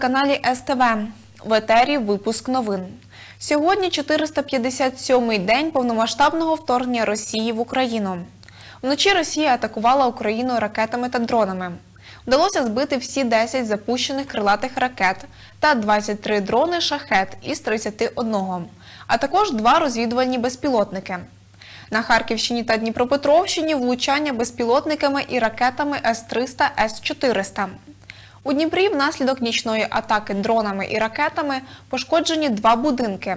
Телеканалі СТВ. В етері випуск новин. Сьогодні 457-й день повномасштабного вторгнення Росії в Україну. Вночі Росія атакувала Україну ракетами та дронами. Вдалося збити всі 10 запущених крилатих ракет та 23 дрони шахет із 31, а також два розвідувальні безпілотники. На Харківщині та Дніпропетровщині влучання безпілотниками і ракетами С-300, С-400. У Дніпрі внаслідок нічної атаки дронами і ракетами пошкоджені два будинки: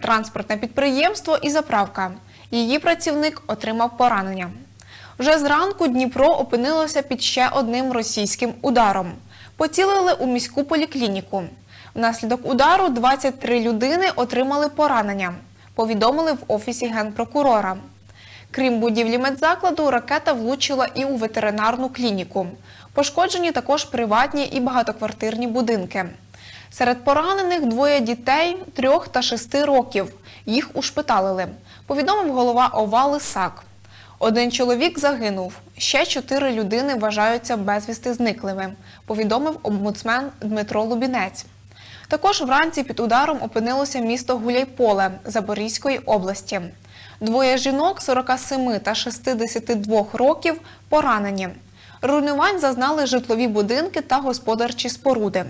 транспортне підприємство і заправка. Її працівник отримав поранення. Вже зранку Дніпро опинилося під ще одним російським ударом. Поцілили у міську поліклініку. Внаслідок удару 23 людини отримали поранення. Повідомили в офісі генпрокурора. Крім будівлі медзакладу, ракета влучила і у ветеринарну клініку. Пошкоджені також приватні і багатоквартирні будинки. Серед поранених двоє дітей трьох та шести років. Їх ушпиталили, повідомив голова ОВА Лисак. Один чоловік загинув, ще чотири людини вважаються безвісти зниклими, повідомив омбудсмен Дмитро Лубінець. Також вранці під ударом опинилося місто Гуляйполе Запорізької області. Двоє жінок 47 та 62 років поранені. Руйнувань зазнали житлові будинки та господарчі споруди.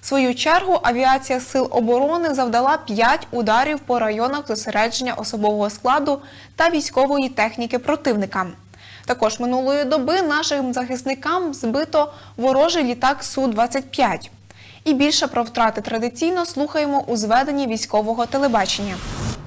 В свою чергу авіація Сил оборони завдала 5 ударів по районах зосередження особового складу та військової техніки противника. Також минулої доби нашим захисникам збито ворожий літак Су-25. І більше про втрати традиційно слухаємо у зведенні військового телебачення.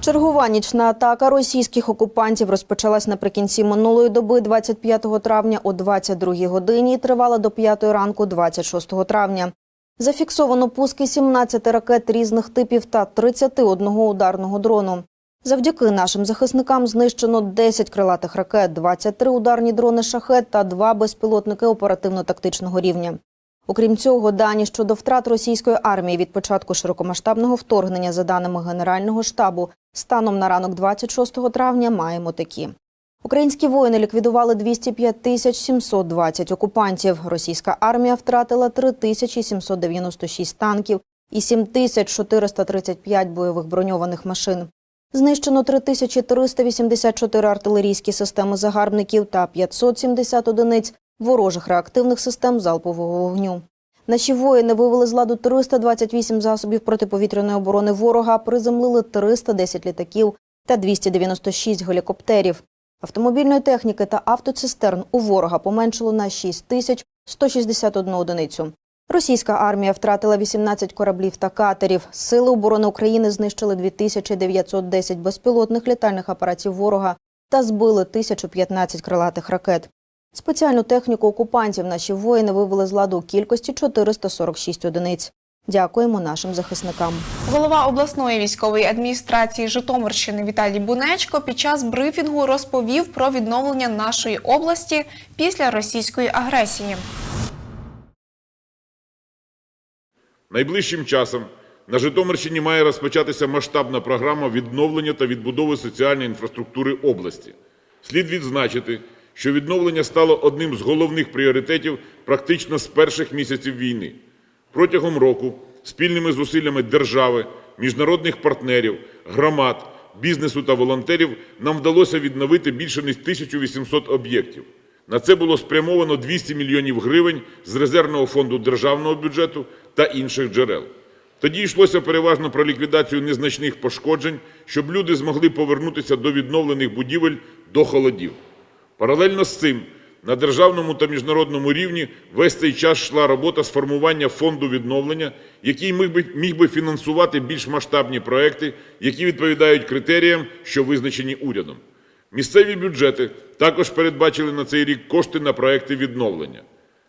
Чергова нічна атака російських окупантів розпочалась наприкінці минулої доби 25 травня о 22 годині і тривала до 5 ранку 26 травня. Зафіксовано пуски 17 ракет різних типів та 31 ударного дрону. Завдяки нашим захисникам знищено 10 крилатих ракет, 23 ударні дрони шахет та 2 безпілотники оперативно-тактичного рівня. Окрім цього, дані щодо втрат російської армії від початку широкомасштабного вторгнення, за даними Генерального штабу, станом на ранок 26 травня маємо такі. Українські воїни ліквідували 205 тисяч 720 окупантів. Російська армія втратила 3 тисячі 796 танків і 7 тисяч 435 бойових броньованих машин. Знищено 3384 артилерійські системи загарбників та 570 одиниць ворожих реактивних систем залпового вогню. Наші воїни вивели з ладу 328 засобів протиповітряної оборони ворога, приземлили 310 літаків та 296 гелікоптерів. Автомобільної техніки та автоцистерн у ворога поменшило на 6 тисяч 161 одиницю. Російська армія втратила 18 кораблів та катерів. Сили оборони України знищили 2910 безпілотних літальних апаратів ворога та збили 1015 крилатих ракет. Спеціальну техніку окупантів наші воїни вивели з ладу у кількості 446 одиниць. Дякуємо нашим захисникам. Голова обласної військової адміністрації Житомирщини Віталій Бунечко під час брифінгу розповів про відновлення нашої області після російської агресії. Найближчим часом на Житомирщині має розпочатися масштабна програма відновлення та відбудови соціальної інфраструктури області. Слід відзначити, що відновлення стало одним з головних пріоритетів практично з перших місяців війни. Протягом року спільними зусиллями держави, міжнародних партнерів, громад, бізнесу та волонтерів нам вдалося відновити більше ніж 1800 об'єктів. На це було спрямовано 200 мільйонів гривень з резервного фонду державного бюджету та інших джерел. Тоді йшлося переважно про ліквідацію незначних пошкоджень, щоб люди змогли повернутися до відновлених будівель до холодів. Паралельно з цим на державному та міжнародному рівні весь цей час йшла робота з формування фонду відновлення, який міг би, міг би фінансувати більш масштабні проекти, які відповідають критеріям, що визначені урядом. Місцеві бюджети також передбачили на цей рік кошти на проекти відновлення.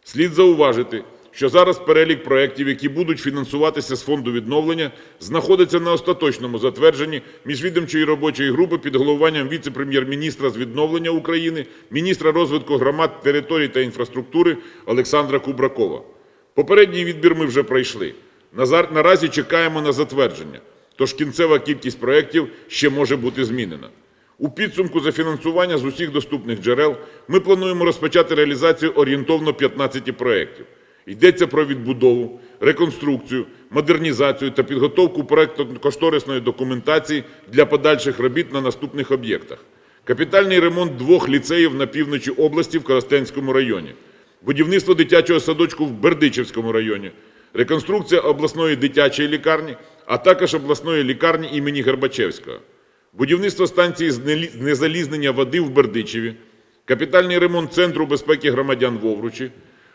Слід зауважити, що зараз перелік проєктів, які будуть фінансуватися з фонду відновлення, знаходиться на остаточному затвердженні міжвідомчої робочої групи під головуванням віце-прем'єр-міністра з відновлення України, міністра розвитку громад, територій та інфраструктури Олександра Кубракова. Попередній відбір ми вже пройшли. Наразі чекаємо на затвердження, тож кінцева кількість проєктів ще може бути змінена. У підсумку за фінансування з усіх доступних джерел ми плануємо розпочати реалізацію орієнтовно 15 проєктів. Йдеться про відбудову, реконструкцію, модернізацію та підготовку проектно-кошторисної документації для подальших робіт на наступних об'єктах. Капітальний ремонт двох ліцеїв на півночі області в Коростенському районі, будівництво дитячого садочку в Бердичівському районі, реконструкція обласної дитячої лікарні, а також обласної лікарні імені Горбачевського, будівництво станції знелі- знезалізнення води в Бердичеві, капітальний ремонт Центру безпеки громадян в Овручі,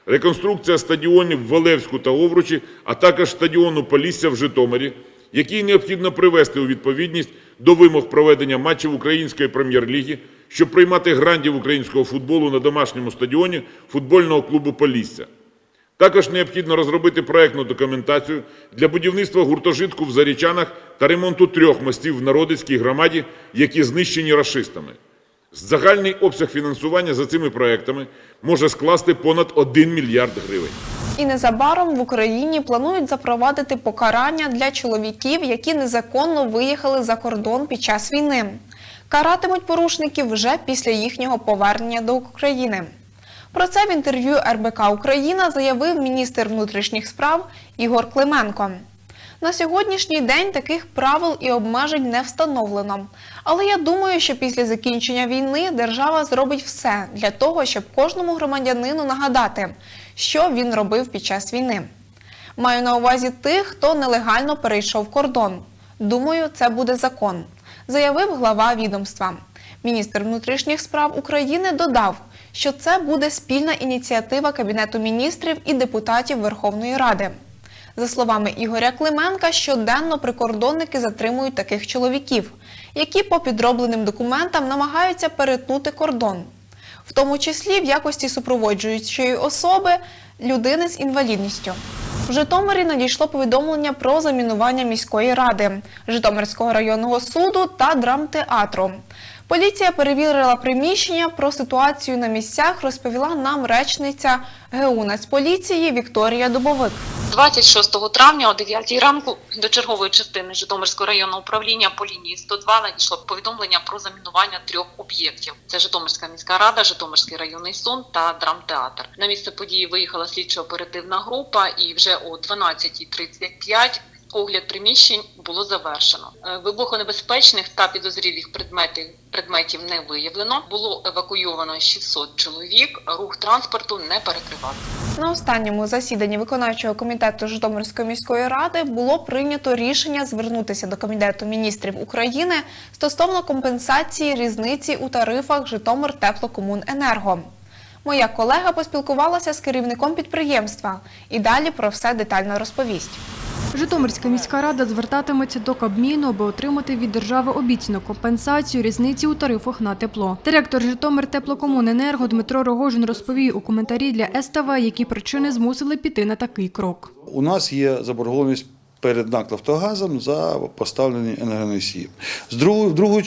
реконструкція стадіонів в Олевську та Овручі, а також стадіону Полісся в Житомирі, який необхідно привести у відповідність до вимог проведення матчів Української прем'єр-ліги, щоб приймати грандів українського футболу на домашньому стадіоні футбольного клубу Полісся. Також необхідно розробити проектну документацію для будівництва гуртожитку в Зарічанах та ремонту трьох мостів в Народицькій громаді, які знищені рашистами. Загальний обсяг фінансування за цими проектами може скласти понад 1 мільярд гривень. І незабаром в Україні планують запровадити покарання для чоловіків, які незаконно виїхали за кордон під час війни. Каратимуть порушників вже після їхнього повернення до України. Про це в інтерв'ю РБК Україна заявив міністр внутрішніх справ Ігор Клименко. На сьогоднішній день таких правил і обмежень не встановлено. Але я думаю, що після закінчення війни держава зробить все для того, щоб кожному громадянину нагадати, що він робив під час війни. Маю на увазі тих, хто нелегально перейшов кордон. Думаю, це буде закон, заявив глава відомства. Міністр внутрішніх справ України додав, що це буде спільна ініціатива Кабінету міністрів і депутатів Верховної Ради. За словами Ігоря Клименка, щоденно прикордонники затримують таких чоловіків, які по підробленим документам намагаються перетнути кордон, в тому числі в якості супроводжуючої особи людини з інвалідністю. В Житомирі надійшло повідомлення про замінування міської ради, Житомирського районного суду та драмтеатру. Поліція перевірила приміщення. Про ситуацію на місцях розповіла нам речниця ГУ Нацполіції Вікторія Дубовик. 26 травня о 9 ранку до чергової частини Житомирського районного управління по лінії 102 надійшло повідомлення про замінування трьох об'єктів. Це Житомирська міська рада, Житомирський районний суд та драмтеатр. На місце події виїхала слідчо-оперативна група, і вже о 12.35 Огляд приміщень було завершено. Е, Вибухонебезпечних та підозрілих предметів предметів не виявлено. Було евакуйовано 600 чоловік. Рух транспорту не перекривався. На останньому засіданні виконавчого комітету Житомирської міської ради було прийнято рішення звернутися до Кабінету міністрів України стосовно компенсації різниці у тарифах Житомир Теплокомуненерго. Моя колега поспілкувалася з керівником підприємства і далі про все детально розповість. Житомирська міська рада звертатиметься до Кабміну, аби отримати від держави обіцяну компенсацію різниці у тарифах на тепло. Директор Житомир Теплокомуненерго Дмитро Рогожин розповів у коментарі для СТВ, які причини змусили піти на такий крок. У нас є заборгованість перед НАК «Нафтогазом» за поставлені енергоносії. З другої,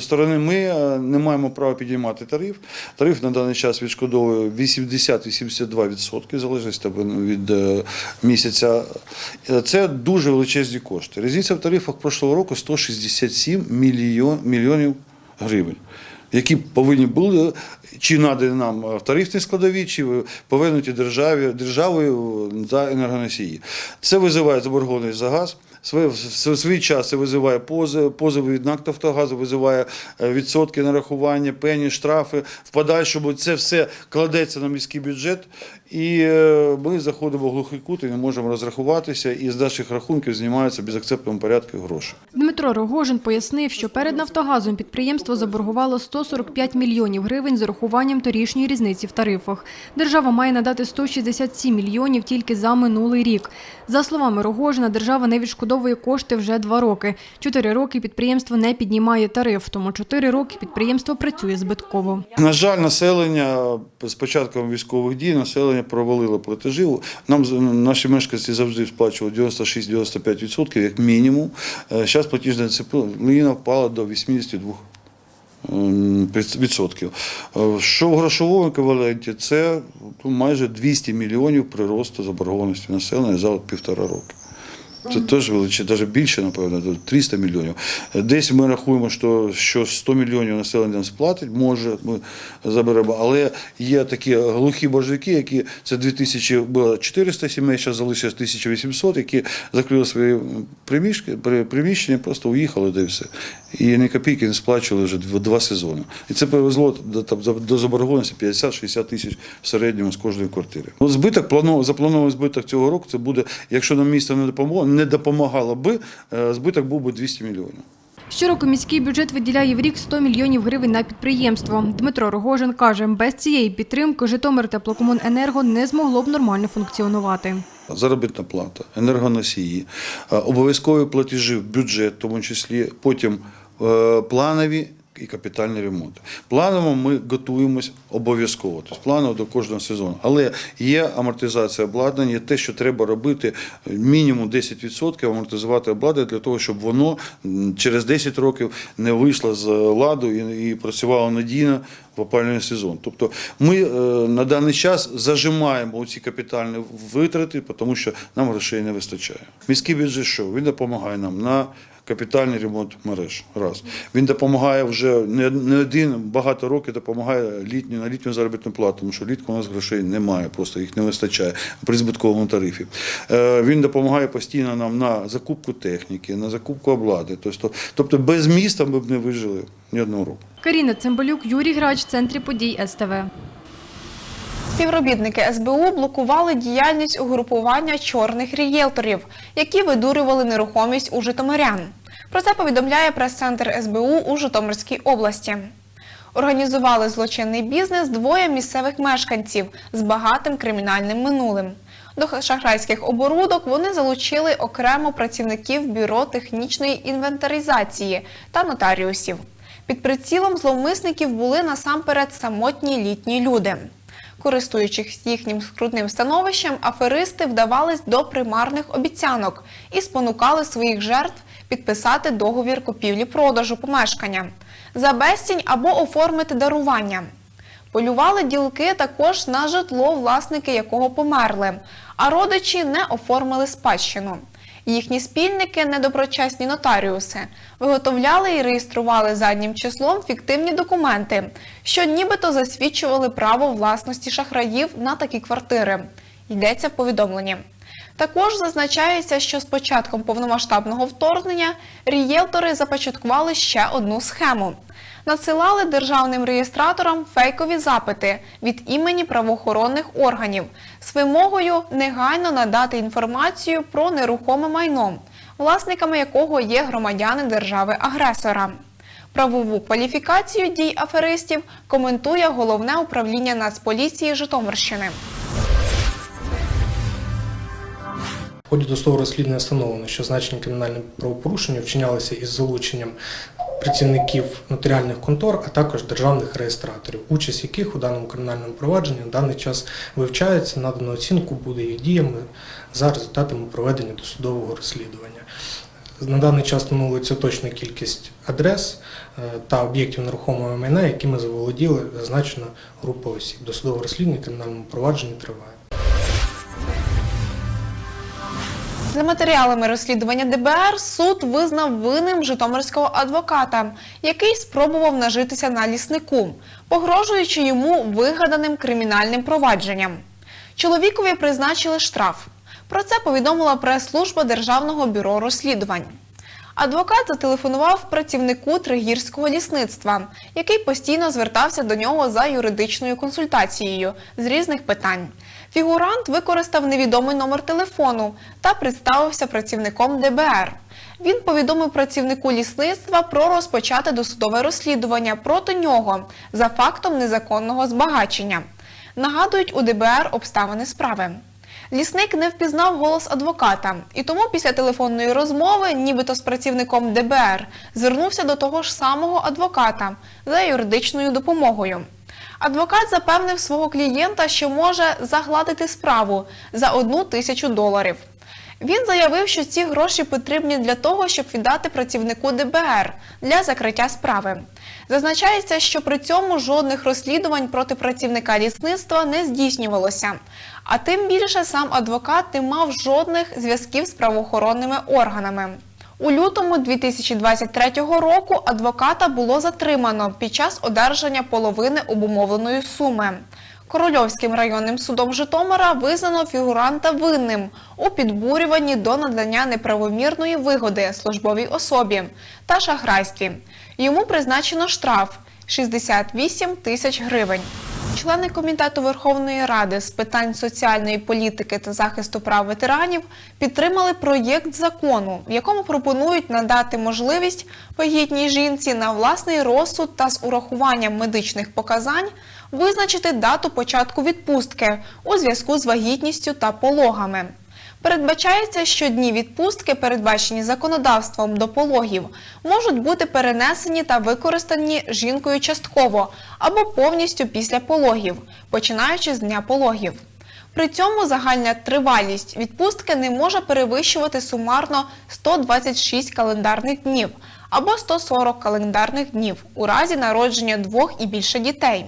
сторони, ми е, не маємо права підіймати тариф. Тариф на даний час відшкодовує 80-82%, в залежності від е, місяця. Е, Це дуже величезні кошти. Різниця в тарифах прошлого року 167 мільйон, мільйонів гривень. Які повинні були чи надані нам в тарифній складовій, чи повернуті державі державою за енергоносії. Це визиває заборгованість за газ. В свій час визиває позови, позови від НАК «Нафтогазу», визиває е, відсотки нарахування, пені, штрафи. В подальшому це все кладеться на міський бюджет, і е, ми заходимо в глухий кут і не можемо розрахуватися, і з наших рахунків знімаються в безакцептному порядку гроші. Дмитро Рогожин пояснив, що перед Нафтогазом підприємство заборгувало 145 мільйонів гривень з урахуванням торішньої різниці в тарифах. Держава має надати 167 мільйонів тільки за минулий рік. За словами Рогожина, держава не відшкодовує кошти вже два роки. Чотири роки підприємство не піднімає тариф, тому чотири роки підприємство працює збитково. На жаль, населення з початком військових дій населення провалило платежі. Нам наші мешканці завжди сплачували 96-95% як мінімум. Зараз платіжна дисципліна впала до 82%. відсотків. Е, Що в грошовому еквіваленті, це ну, майже 200 мільйонів приросту заборгованості населення за півтора роки. Це теж величе, навіть більше, напевно, до 300 мільйонів. Десь ми рахуємо, що, що 100 мільйонів населення сплатить, може, ми заберемо. Але є такі глухі боржники, які це 2000, було 400 сімей, зараз залишилось 1800, які закрили свої приміщення, приміщення, просто уїхали, де все. І ні копійки не сплачували вже дв- два сезони. І це привезло до, там, до заборгованості 50-60 тисяч в середньому з кожної квартири. От збиток, планов- запланований збиток цього року, це буде, якщо нам місто не допомогло, не допомагало би, е, збиток був би 200 мільйонів. Щороку міський бюджет виділяє в рік 100 мільйонів гривень на підприємство. Дмитро Рогожин каже, без цієї підтримки Житомир теплокомуненерго не змогло б нормально функціонувати. Заробітна плата, енергоносії, е, обов'язкові платежі в бюджет, в тому числі потім е, планові і капітальний ремонт. Планово ми готуємось обов'язково, тобто планово до кожного сезону. Але є амортизація обладнання, є те, що треба робити мінімум 10% амортизувати обладнання для того, щоб воно через 10 років не вийшло з ладу і, і працювало надійно в опалювальний сезон. Тобто ми е, на даний час зажимаємо ці капітальні витрати, тому що нам грошей не вистачає. Міський бюджет що? Він допомагає нам на капітальний ремонт мереж. Раз. Він допомагає вже не, один, багато років допомагає літню, на літню заробітну плату, тому що літку у нас грошей немає, просто їх не вистачає при збитковому тарифі. Е, Він допомагає постійно нам на закупку техніки, на закупку обладнання. Тобто, тобто без міста ми б не вижили ні одного року. Каріна Цимбалюк, Юрій Грач, в центрі подій СТВ. Співробітники СБУ блокували діяльність угрупування чорних рієлторів, які видурювали нерухомість у житомирян. Про це повідомляє прес-центр СБУ у Житомирській області. Організували злочинний бізнес двоє місцевих мешканців з багатим кримінальним минулим. До шахрайських оборудок вони залучили окремо працівників бюро технічної інвентаризації та нотаріусів. Під прицілом зловмисників були насамперед самотні літні люди. Користуючись їхнім скрутним становищем, аферисти вдавались до примарних обіцянок і спонукали своїх жертв підписати договір купівлі-продажу помешкання за безцінь або оформити дарування. Полювали ділки також на житло, власники якого померли, а родичі не оформили спадщину. Їхні спільники, недоброчесні нотаріуси, виготовляли і реєстрували заднім числом фіктивні документи, що нібито засвідчували право власності шахраїв на такі квартири. Йдеться в повідомленні. Також зазначається, що з початком повномасштабного вторгнення рієлтори започаткували ще одну схему. Надсилали державним реєстраторам фейкові запити від імені правоохоронних органів з вимогою негайно надати інформацію про нерухоме майно, власниками якого є громадяни держави-агресора. Правову кваліфікацію дій аферистів коментує головне управління Нацполіції Житомирщини. В ході досудового розслідування встановлено, що значені кримінальні правопорушення вчинялися із залученням працівників нотаріальних контор, а також державних реєстраторів, участь яких у даному кримінальному провадженні на даний час вивчається, надано оцінку буде їх діями за результатами проведення досудового розслідування. На даний час встановлюється точна кількість адрес е, та об'єктів нерухомого майна, якими заволоділи зазначена група осіб. Досудове розслідування кримінальному провадженні триває. За матеріалами розслідування ДБР суд визнав винним житомирського адвоката, який спробував нажитися на ліснику, погрожуючи йому вигаданим кримінальним провадженням. Чоловікові призначили штраф. Про це повідомила прес-служба Державного бюро розслідувань. Адвокат зателефонував працівнику тригірського лісництва, який постійно звертався до нього за юридичною консультацією з різних питань. Фігурант використав невідомий номер телефону та представився працівником ДБР. Він повідомив працівнику лісництва про розпочати досудове розслідування проти нього за фактом незаконного збагачення. Нагадують у ДБР обставини справи. Лісник не впізнав голос адвоката, і тому після телефонної розмови, нібито з працівником ДБР, звернувся до того ж самого адвоката за юридичною допомогою. Адвокат запевнив свого клієнта, що може загладити справу за одну тисячу доларів. Він заявив, що ці гроші потрібні для того, щоб віддати працівнику ДБР для закриття справи. Зазначається, що при цьому жодних розслідувань проти працівника лісництва не здійснювалося. А тим більше сам адвокат не мав жодних зв'язків з правоохоронними органами. У лютому 2023 року адвоката було затримано під час одержання половини обумовленої суми. Корольовським районним судом Житомира визнано фігуранта винним у підбурюванні до надання неправомірної вигоди службовій особі та шахрайстві. Йому призначено штраф 68 тисяч гривень. Члени комітету Верховної Ради з питань соціальної політики та захисту прав ветеранів підтримали проєкт закону, в якому пропонують надати можливість вагітній жінці на власний розсуд та з урахуванням медичних показань визначити дату початку відпустки у зв'язку з вагітністю та пологами. Передбачається, що дні відпустки, передбачені законодавством до пологів, можуть бути перенесені та використані жінкою частково або повністю після пологів, починаючи з дня пологів. При цьому загальна тривалість відпустки не може перевищувати сумарно 126 календарних днів або 140 календарних днів у разі народження двох і більше дітей.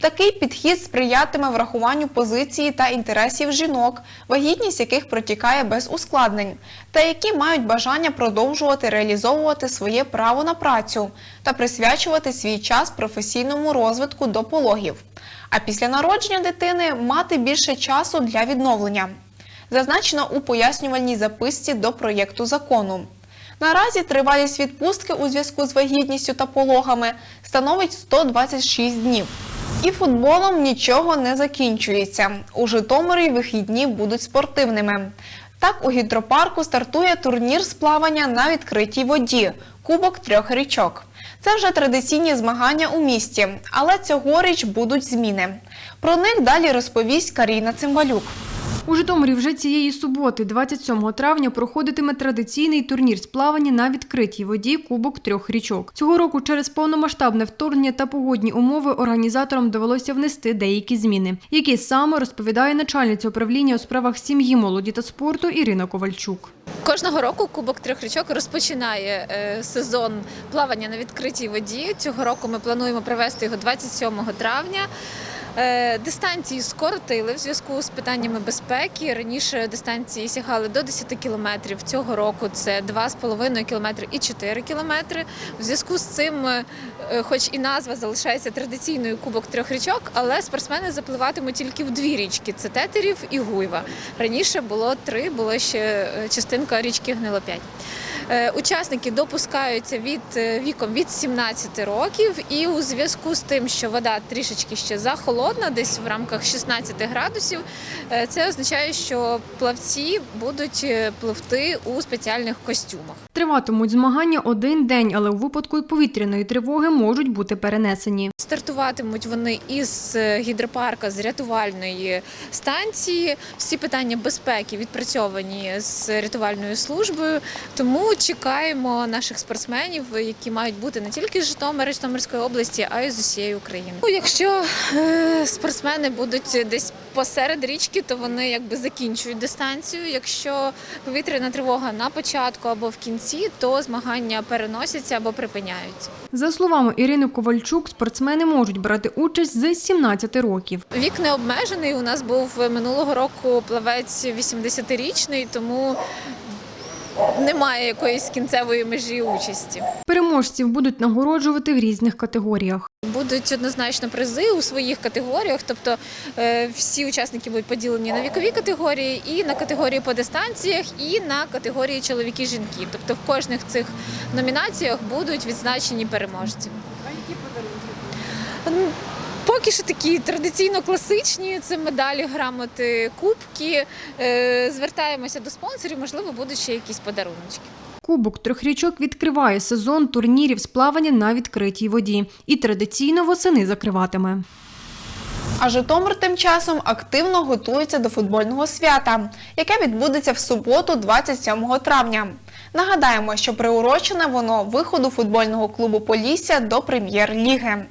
Такий підхід сприятиме врахуванню позиції та інтересів жінок, вагітність яких протікає без ускладнень, та які мають бажання продовжувати реалізовувати своє право на працю та присвячувати свій час професійному розвитку до пологів. А після народження дитини мати більше часу для відновлення. Зазначено у пояснювальній записці до проєкту закону. Наразі тривалість відпустки у зв'язку з вагітністю та пологами становить 126 днів. І футболом нічого не закінчується. У Житомирі вихідні будуть спортивними. Так, у гідропарку стартує турнір з плавання на відкритій воді Кубок трьох річок. Це вже традиційні змагання у місті, але цьогоріч будуть зміни. Про них далі розповість Каріна Цимбалюк. У Житомирі вже цієї суботи, 27 травня, проходитиме традиційний турнір з плавання на відкритій воді Кубок трьох річок. Цього року через повномасштабне вторгнення та погодні умови організаторам довелося внести деякі зміни, які саме розповідає начальниця управління у справах сім'ї, молоді та спорту Ірина Ковальчук. Кожного року Кубок трьох річок розпочинає е, сезон плавання на відкритій воді. Цього року ми плануємо провести його 27 травня. Е, Дистанції скоротили в зв'язку з питаннями безпеки. Раніше дистанції сягали до 10 кілометрів. Цього року це 2,5 кілометри і 4 кілометри. В зв'язку з цим, е, хоч і назва залишається традиційною Кубок трьох річок, але спортсмени запливатимуть тільки в дві річки: це Тетерів і Гуйва. Раніше було три, було ще е, частинка річки Гнилоп'ять. Е, Учасники допускаються від е, віком від 17 років, і у зв'язку з тим, що вода трішечки ще захолодна, десь в рамках 16 градусів, е, це означає, що плавці будуть пливти у спеціальних костюмах. Триватимуть змагання один день, але у випадку повітряної тривоги можуть бути перенесені. Стартуватимуть вони із гідропарка з рятувальної станції. Всі питання безпеки відпрацьовані з рятувальною службою. Тому чекаємо наших спортсменів, які мають бути не тільки з Житомира, Житомирської області, а й з усієї України. Ну, якщо е, спортсмени будуть десь посеред річки, то вони якби закінчують дистанцію. Якщо повітряна тривога на початку або в кінці, то змагання переносяться або припиняються. За словами Ірини Ковальчук, спортсмени можуть брати участь з 17 років. Вік не обмежений. У нас був минулого року плавець 80-річний, тому немає якоїсь кінцевої межі участі. Переможців будуть нагороджувати в різних категоріях. Будуть однозначно призи у своїх категоріях, тобто е, всі учасники будуть поділені на вікові категорії, і на категорії по дистанціях, і на категорії чоловіки-жінки. Тобто в кожних цих номінаціях будуть відзначені переможці. А які подарунки? Поки що такі традиційно класичні це медалі, грамоти, кубки. Е, Звертаємося до спонсорів, можливо, будуть ще якісь подарунки. Кубок трьох річок відкриває сезон турнірів з плавання на відкритій воді і традиційно восени закриватиме. А Житомир тим часом активно готується до футбольного свята, яке відбудеться в суботу, 27 травня. Нагадаємо, що приурочене воно виходу футбольного клубу Полісся до прем'єр-ліги.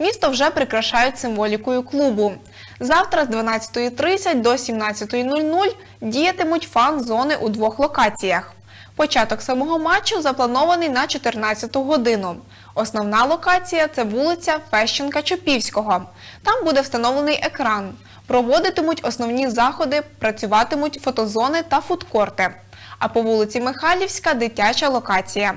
Місто вже прикрашають символікою клубу. Завтра з 12.30 до 17.00 діятимуть фан-зони у двох локаціях. Початок самого матчу запланований на 14 годину. Основна локація це вулиця Фещенка Чопівського. Там буде встановлений екран. Проводитимуть основні заходи, працюватимуть фотозони та фудкорти. А по вулиці Михайлівська дитяча локація.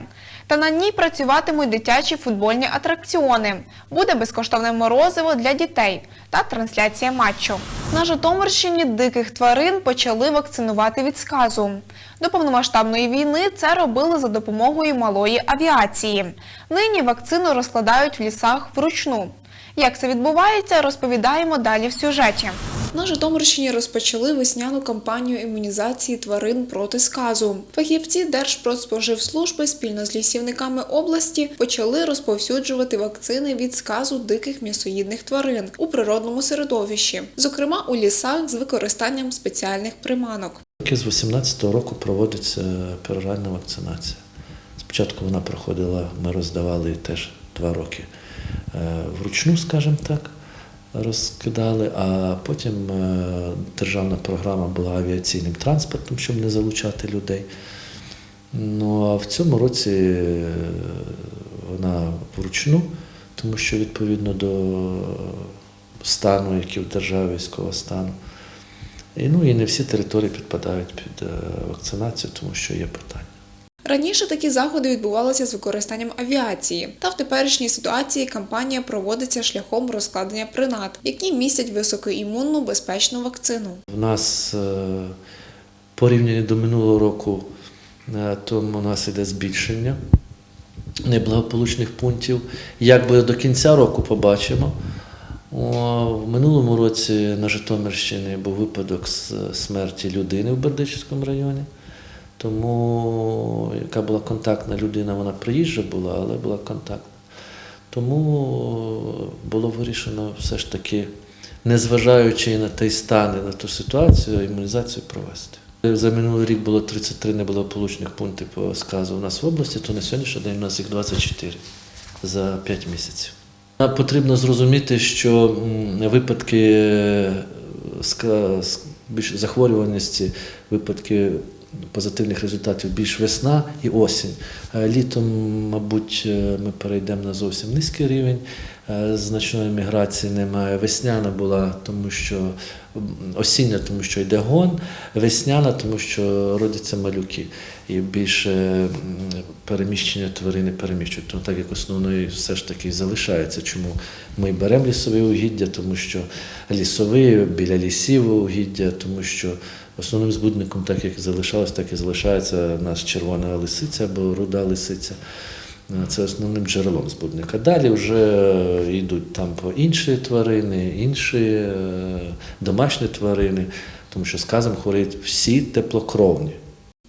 Та на ній працюватимуть дитячі футбольні атракціони. Буде безкоштовне морозиво для дітей та трансляція матчу. На Житомирщині диких тварин почали вакцинувати від сказу. До повномасштабної війни це робили за допомогою малої авіації. Нині вакцину розкладають в лісах вручну. Як це відбувається, розповідаємо далі в сюжеті. На Житомирщині розпочали весняну кампанію імунізації тварин проти сказу. Фахівці Держпродспоживслужби спільно з лісівниками області почали розповсюджувати вакцини від сказу диких м'ясоїдних тварин у природному середовищі, зокрема у лісах з використанням спеціальних приманок. З 18-го року проводиться пероральна вакцинація. Спочатку вона проходила, ми роздавали теж два роки вручну, скажімо так, розкидали, а потім е, державна програма була авіаційним транспортом, щоб не залучати людей. Ну а в цьому році е, вона вручну, тому що відповідно до стану, який в державі військового стану. І, ну, і не всі території підпадають під е, вакцинацію, тому що є питання. Раніше такі заходи відбувалися з використанням авіації, та в теперішній ситуації кампанія проводиться шляхом розкладення принад, які містять високоімунну безпечну вакцину. У нас е, порівняно до минулого року, е, тому у нас іде збільшення неблагополучних пунктів. Як буде до кінця року, побачимо. В минулому році на Житомирщині був випадок з- смерті людини в Бердичівському районі. Тому яка була контактна людина, вона приїжджа була, але була контактна. Тому було вирішено все ж таки, незважаючи на той стан і на ту ситуацію, імунізацію провести. За минулий рік було 33 неблагополучних пункти по сказу у нас в області, то на сьогоднішній день у нас їх 24 за 5 місяців. Потрібно зрозуміти, що випадки е, захворюваності, випадки позитивних результатів більш весна і осінь. Е, Літом, мабуть, е, ми перейдемо на зовсім низький рівень. е, Значної міграції немає. Весняна була, тому що осіння, тому що йде гон, весняна, тому що родяться малюки. І більше переміщення тварини переміщують. Тому так як основною все ж таки залишається. Чому ми беремо лісові угіддя, тому що лісові біля лісів угіддя, тому що основним збудником, так як залишалось, так і залишається нас червона лисиця або руда лисиця. Е, Це основним джерелом збудника. Далі вже йдуть там по інші тварини, інші е, домашні тварини, тому що сказом хворіють всі теплокровні.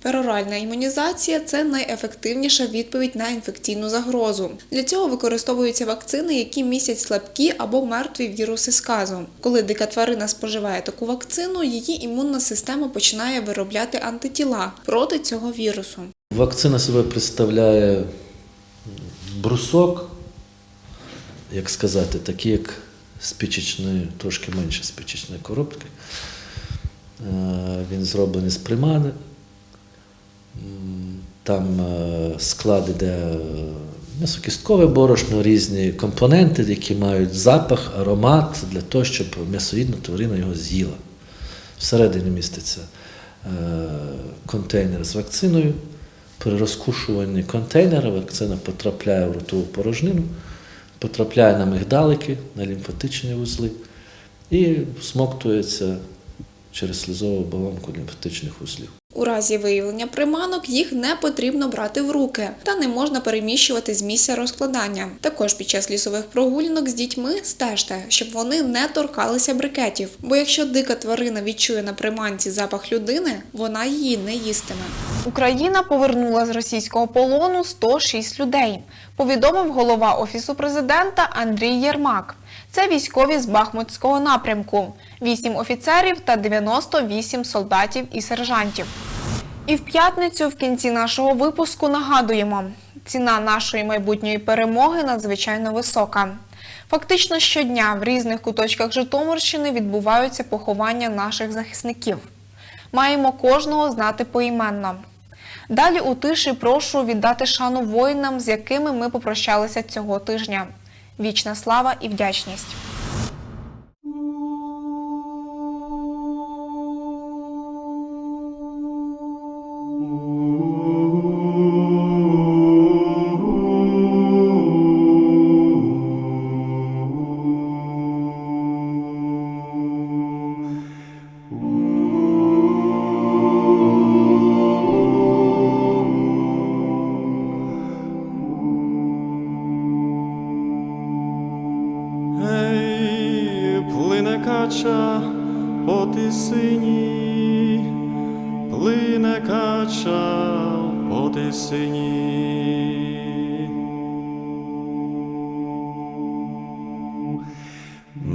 Пероральна імунізація це найефективніша відповідь на інфекційну загрозу. Для цього використовуються вакцини, які містять слабкі або мертві віруси сказу. Коли дика тварина споживає таку вакцину, її імунна система починає виробляти антитіла проти цього вірусу. Вакцина себе представляє брусок, як сказати, такий, як спічечної, трошки менше спічечної коробки. Е, Він зроблений з примани. Там е, склад іде е, м'ясокісткове борошно, різні компоненти, які мають запах, аромат для того, щоб м'ясоїдна тварина його з'їла. Всередині міститься е, контейнер з вакциною. При розкушуванні контейнера вакцина потрапляє в ротову порожнину, потрапляє на мигдалики, на лімфатичні вузли і всмоктується через слизову оболонку лімфатичних вузлів. У разі виявлення приманок їх не потрібно брати в руки та не можна переміщувати з місця розкладання. Також під час лісових прогулянок з дітьми стежте, щоб вони не торкалися брикетів. Бо якщо дика тварина відчує на приманці запах людини, вона її не їстиме. Україна повернула з російського полону 106 людей. Повідомив голова офісу президента Андрій Єрмак. Це військові з Бахмутського напрямку, 8 офіцерів та 98 солдатів і сержантів. І в п'ятницю в кінці нашого випуску нагадуємо, ціна нашої майбутньої перемоги надзвичайно висока. Фактично щодня в різних куточках Житомирщини відбуваються поховання наших захисників. Маємо кожного знати поіменно. Далі у тиші прошу віддати шану воїнам, з якими ми попрощалися цього тижня. Вічна слава і вдячність.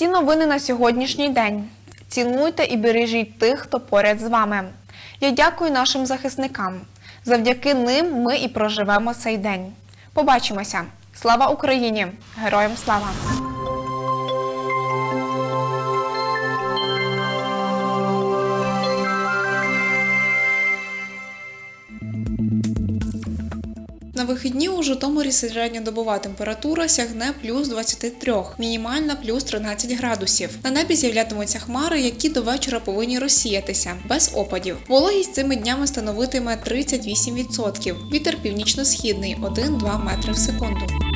всі новини на сьогоднішній день. Цінуйте і бережіть тих, хто поряд з вами. Я дякую нашим захисникам. Завдяки ним ми і проживемо цей день. Побачимося! Слава Україні! Героям слава! На вихідні у Житомирі середньодобова температура сягне плюс 23, мінімальна плюс 13 градусів. На небі з'являтимуться хмари, які до вечора повинні розсіятися без опадів. Вологість цими днями становитиме 38%. Вітер північно-східний 1-2 метри в секунду.